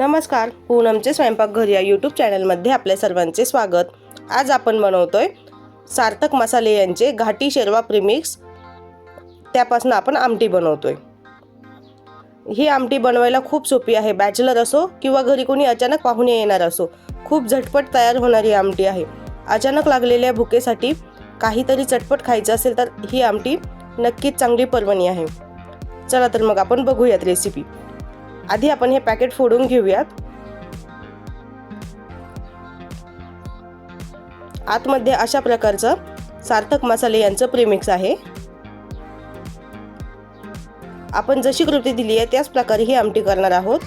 नमस्कार पूनमचे स्वयंपाकघर या यूट्यूब चॅनलमध्ये आपल्या सर्वांचे स्वागत. आज आपण बनवतोय सार्थक मसाले यांचे घाटी शेरवा प्रीमिक्स त्यापासून आपण आमटी बनवतोय. ही आमटी बनवायला खूप सोपी आहे. बॅचलर असो किंवा घरी कोणी अचानक पाहुणे येणार असो खूप झटपट तयार होणारी आमटी आहे. अचानक लागलेल्या भुकेसाठी काहीतरी चटपट खायचं असेल तर ही आमटी नक्कीच चांगली पर्वणी आहे. चला तर मग आपण बघूयात रेसिपी आधी आपण हे पॅकेट फोडून घेऊयात. आतमध्ये अशा प्रकारचं सार्थक मसाले यांचं प्रीमिक्स आहे. आपण जशी कृती दिली आहे त्याच प्रकारे ही आमटी करणार आहोत.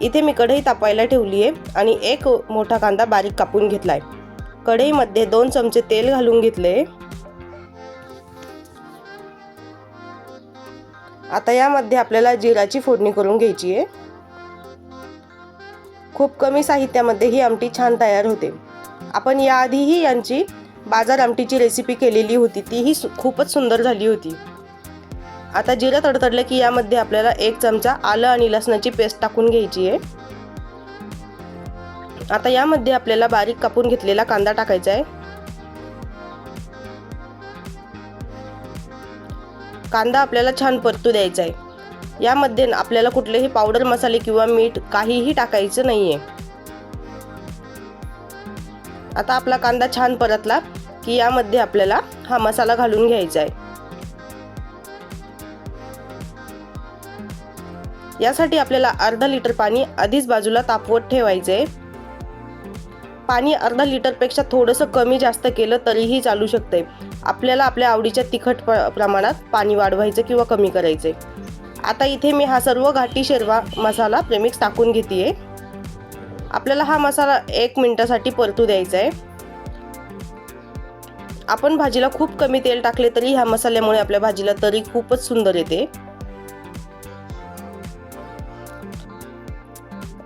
इथे मी कढई तापायला ठेवली आहे आणि एक मोठा कांदा बारीक कापून घेतला आहे कढईमध्ये दोन चमचे तेल घालून घेतले. आता यामध्ये आपल्याला जिराची फोडणी करून घ्यायची आहे. खूप कमी साहित्यामध्ये ही आमटी छान तयार होते. आपण याआधीही यांची बाजार आमटीची रेसिपी केलेली होती. तीही सु खूपच सुंदर झाली होती. आता जिरं तडतडलं की यामध्ये आपल्याला एक चमचा आलं आणि लसणाची पेस्ट टाकून घ्यायची आहे. आता यामध्ये आपल्याला बारीक कापून घेतलेला कांदा टाकायचा आहे. कांदा आपल्याला छान परतू द्यायचा आहे. यामध्ये आपल्याला कुठलेही पावडर मसाले किंवा मीठ काहीही टाकायचं नाहीये. आता आपला कांदा छान परतला की यामध्ये आपल्याला हा मसाला घालून घ्यायचा आहे. यासाठी आपल्याला अर्धा लिटर पाणी आधीच बाजूला तापवत ठेवायचं आहे. पाणी अर्धा लिटरपेक्षा थोडंसं कमी जास्त केलं तरीही चालू शकते आपल्याला आपल्या आवडीच्या तिखट प्रमाणात पाणी वाढवायचं किंवा कमी करायचं आता इथे मी हा सर्व घाटी शेरवा मसाला प्रेमिक्स टाकून घेते आपल्याला हा मसाला एक मिनटासाठी परतू द्यायचा आहे. आपण भाजीला खूप कमी तेल टाकले तरी ह्या मसाल्यामुळे आपल्या भाजीला तरी खूपच सुंदर येते.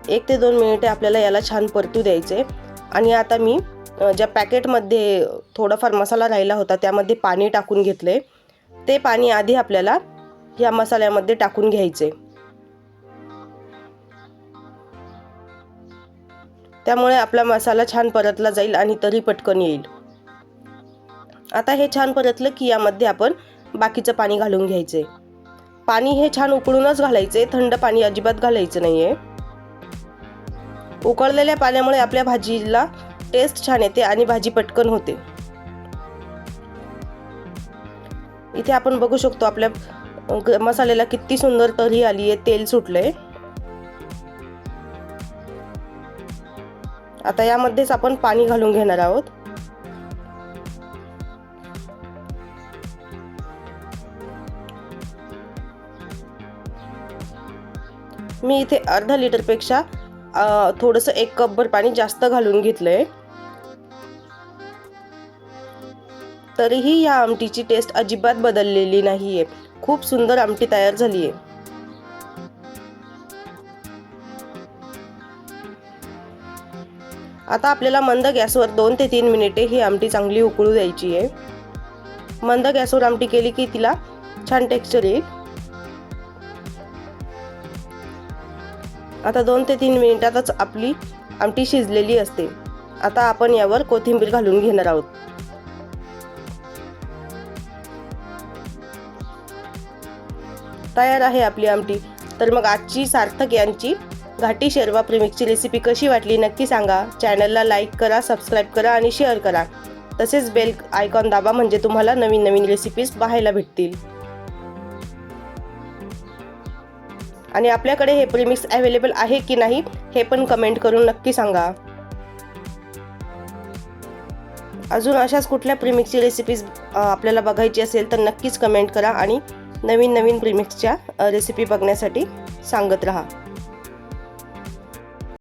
एक ते दोन मिनिटे आपल्याला याला छान परतू द्यायचे. आणि आता मी ज्या पॅकेटमध्ये थोडाफार मसाला राहिला होता त्यामध्ये पाणी टाकून घेतले. ते पाणी आधी आपल्याला ह्या मसाल्यामध्ये टाकून घ्यायचे. त्यामुळे आपला मसाला छान परतला जाईल आणि तरी पटकन येईल. आता हे छान परतलं की यामध्ये आपण बाकीचं पाणी घालून घ्यायचे. पाणी हे छान उकळूनच घालायचे थंड पाणी अजिबात घालायचं नाहीये. उकळलेल्या पाण्यामुळे आपल्या भाजीला टेस्ट छान येते आणि भाजी पटकन होते. इथे आपण बघू शकतो आपल्या मसाल्याला किती सुंदर तरी आली आहे तेल सुटलंय. आता यामध्येच आपण पाणी घालून घेणार आहोत. मी इथे अर्धा लिटरपेक्षा थोडंसं एक कपभर पाणी जास्त घालून घेतलंय. तरीही या आमटीची टेस्ट अजिबात बदललेली नाहीये. खूप सुंदर आमटी तयार झाली आहे आता आपल्याला मंद गॅसवर दोन ते तीन मिनिटे ही आमटी चांगली उकळू द्यायची आहे मंद गॅसवर आमटी केली की तिला छान टेक्स्चर येईल. आता दोन ते तीन मिनिटातच आपली आमटी शिजलेली असते. आता आपण यावर कोथिंबीर घालून घेणार आहोत. तयार आहे आपली आमटी. तर मग आजची सार्थक यांची घाटी शेरवा प्रेमिकची रेसिपी कशी वाटली नक्की सांगा. चॅनलला लाईक करा सबस्क्राईब करा आणि शेअर करा. तसेच बेल आयकॉन दाबा म्हणजे तुम्हाला नवीन नवीन रेसिपीज पाहायला भेटतील. आणि आपल्याकडे हे प्रीमिक्स अवेलेबल आहे की नाही हे पण कमेंट करून नक्की सांगा. अजून अशाच कुठल्या प्रीमिक्सची रेसिपीज आपल्याला बघायची असेल तर नक्कीच कमेंट करा आणि नवीन नवीन प्रीमिक्सच्या रेसिपी बघण्यासाठी सांगत राहा.